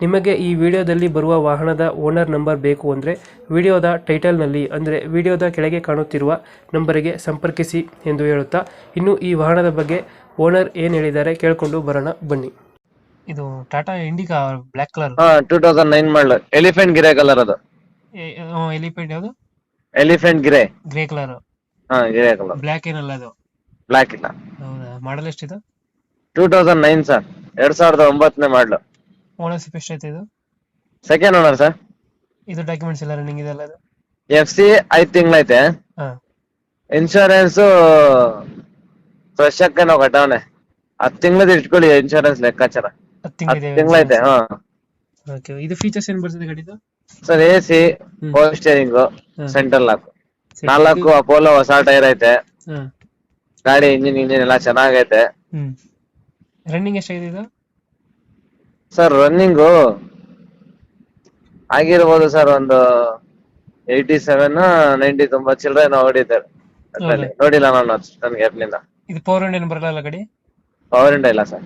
ನಿಮಗೆ ಈ ವಿಡಿಯೋದಲ್ಲಿ ಬರುವ ವಾಹನದ ಓನರ್ ನಂಬರ್ ಬೇಕು ಅಂದರೆ ವಿಡಿಯೋದ ಟೈಟಲ್ನಲ್ಲಿ ಅಂದರೆ ವಿಡಿಯೋದ ಕೆಳಗೆ ಕಾಣುತ್ತಿರುವ ನಂಬರಿಗೆ ಸಂಪರ್ಕಿಸಿ ಎಂದು ಹೇಳುತ್ತಾ ಇನ್ನು ಈ ವಾಹನದ ಬಗ್ಗೆ ಓನರ್ ಏನು ಹೇಳಿದ್ದಾರೆ ಕೇಳಿಕೊಂಡು ಬರೋಣ ಬನ್ನಿ. ಇದು ಟಾಟಾ ಇಂಡಿಕಾ ಬ್ಲ್ಯಾಕ್ ಕಲರ್? ಹಾ two thousand nine model elephant grey colour ಅದು. ಎಲಿಫೆಂಟ್ ಯಾವುದು? ಎಲಿಫೆಂಟ್ ಗ್ರೇ ಗ್ರೇ ಕಲರ್ ಹಾ ಗ್ರೇ ಕಲರ್ ಬ್ಲ್ಯಾಕ್ ಏನಲ್ಲ ಅದು? ಬ್ಲಾಕ್ ಇಲ್ಲ. ಹೌದಾ ಮಾಡಲ್ ಎಷ್ಟಿದೆ? ಟೂ ತೌಸಂಡ್ ನೈನ್ ಸರ್ ಎರಡ್ ಸಾವಿರದ ಒಂಬತ್ತನೇ ಮಾಡಲು ಓನರ್ಶಿಪ್ ಎಷ್ಟೈತೆ ಇದು ಸೆಕೆಂಡ್ ಓನರ್ ಸರ್ ಇದು ಡಾಕ್ಯುಮೆಂಟ್ಸ್ ಎಲ್ಲ ರನ್ನಿಂಗ್ ಇದೆ ಅಲ್ಲ ಅದು? ಎಫ್ ಸಿ ಐದ್ ತಿಂಗಳೈತೆ. ಹಾಂ. ಇನ್ಶೂರೆನ್ಸ್ ಫ್ರೆಶ್ ಆಗಿ ನಾವು ಕಟ್ಟವನೆ. ಹತ್ತು ಇಟ್ಕೊಳ್ಳಿ ಇನ್ಶೂರೆನ್ಸ್ ಲೆಕ್ಕಾಚಾರ. ಹತ್ತು ಹತ್ತು ತಿಂಗಳಿದೆ ತಿಂಗಳೈತೆ ಹಾ. ಓಕೆ ಇದು ಫೀಚರ್ಸ್ ಏನು ಬರ್ತದೆ ಗಾಡಿದು? Sir A C. Power steering hmm. Central lock ನಾಲ್ಕು ಅಪೋಲೋ ಹೊಸ ಟೈರ್ ಐತೆ. ಹಾಂ. ಗಾಡಿ ಇಂಜಿನ್ ಇಂಜಿನ್ ಎಲ್ಲ ಚೆನ್ನಾಗೈತೆ. ಹ್ಞೂ ರನ್ನಿಂಗ್ ಎಷ್ಟಾಗಿದೆ ಇದು? ಸರ್ ರನ್ನಿಂಗು ಆಗಿರ್ಬೋದು ಸರ್ ಒಂದು ಏಯ್ಟಿ ಸೆವೆನ್ ನೈಂಟಿ ತುಂಬಾ ಚಿಲ್ಲರೆ ನಾವು ಹೊಡಿತಾರೆ ಅದ್ರಲ್ಲಿ. ನೋಡಿಲ್ಲ ನಾನು ನನ್ಗೆ ಗ್ಯಾಪ್ನಿಂದ ಇದು ಪವರ್ ಇಂಡಿಯನ್ ಬರಲ್ಲ ಗಾಡಿ? ಪವರ್ ಇಂಡ ಇಲ್ಲ ಸರ್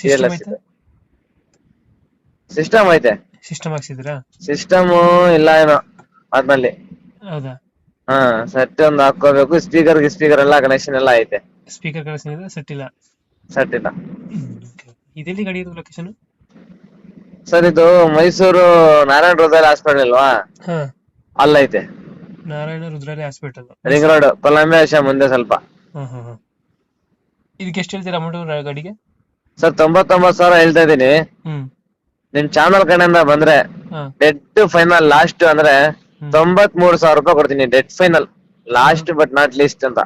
ಸಿಸ್ಟಮ್ CLS ಐತೆ? ಸಿಸ್ಟಮ್ ಐತೆ. ಸಿಸ್ಟಮ್ ಹಾಕ್ಸಿದ್ರಾ ಸಿಸ್ಟಮ್ ಇಲ್ಲ ಏನೋ ಅದ್ನಲ್ಲಿ ಹೌದಾ? ಹಾ ಸೆಟ್ ಒಂದು ಹಾಕೋಬೇಕು ಸ್ಪೀಕರ್ ಸ್ಪೀಕರ್ ಎಲ್ಲ ಕನೆಕ್ಷನ್ ಎಲ್ಲ ಐತೆ. ಸ್ಪೀಕರ್ ಕಳಿಸಿದ್ರೆ ಸೆಟ್ ಇಲ್ಲ. ಸೆಟ್ ಇಲ್ಲ. ಇದೆಲ್ಲಿ ಗಾಡಿ ಇದು ಲೊಕೇಶನ್ ಸರ್ ಇದು ಮೈಸೂರು ನಾರಾಯಣ ಹೃದಯ ಹಾಸ್ಪಿಟಲ್ ಅಲ್ವಾ? ಹಾ. ಅಲ್ಲೈತೆ. ನಾರಾಯಣ ರುದ್ರಾಲಿ ಹಾಸ್ಪಿಟಲ್ ರಿಂಗ್ ರೋಡ್ ಕೊಲಂಬಿಯಾಶ ಮುಂದೆ ಸ್ವಲ್ಪ. ಹಾ ಹಾ ಹಾ. ಇದಕ್ಕೆ ಎಷ್ಟು ಹೇಳ್ತೀರಾ ಅಮೌಂಟ್ ಗಾಡಿಗೆ? ಸರ್ ತೊಂಬತ್ತೊಂಬತ್ತು ಸಾವಿರ ಹೇಳ್ತಾ ಇದ್ದೀನಿ. ಹ್ಮ್. ನಿಮ್ ಚಾನಲ್ ಕಡೆಯಿಂದ ಬಂದ್ರೆ ಹಾ. ಡೆಡ್ ಫೈನಲ್ ಲಾಸ್ಟ್ ಅಂದ್ರೆ ತೊಂಬತ್ ಮೂರು ಸಾವಿರ ರೂಪಾಯಿ ಕೊಡ್ತೀನಿ dead final last but not least ಅಂತ.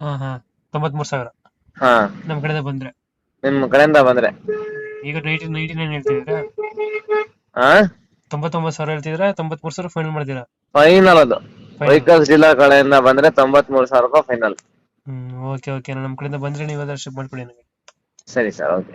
ಹಾ ಹಾ. ತೊಂಬತ್ಮೂರು ಸಾವಿರ. ಹಾ. ನಮ್ಮ ಕಡೆಯಿಂದ ಬಂದ್ರೆ. ನಿಮ್ ಕಡೆಯಿಂದ ಬಂದ್ರೆ. ಈಗ ನೈಂಟಿ ನೈಂಟಿ ನೈನ್ ಹೇಳ್ತಿದ್ದೀರಾ? ಹಾ ತೊಂಬತ್ತೊಂಬತ್ತು ಸಾವಿರ ಹೇಳ್ತಿದ್ದೀರಾ? ತೊಂಬತ್ಮೂರು ಸಾವಿರ ಫೈನಲ್ ಮಾಡ್ತೀರಾ? ಫೈನಲ್ ಅದು. Final. ಜಿಲ್ಲಾ ಕಡೆಯಿಂದ ಬಂದ್ರೆ ತೊಂಬತ್ ಮೂರು ಸಾವಿರ ರೂಪಾಯಿ ಫೈನಲ್ ಹ್ಮ್ ಓಕೆ ಓಕೆ ನಮ್ಮ ಕಡೆಯಿಂದ ಬಂದ್ರೆ ನೀವು ಅದಷ್ಟು ಮಾಡ್ಕೊಡಿ ನನಗೆ. ಸರಿ ಸರ್ ಓಕೆ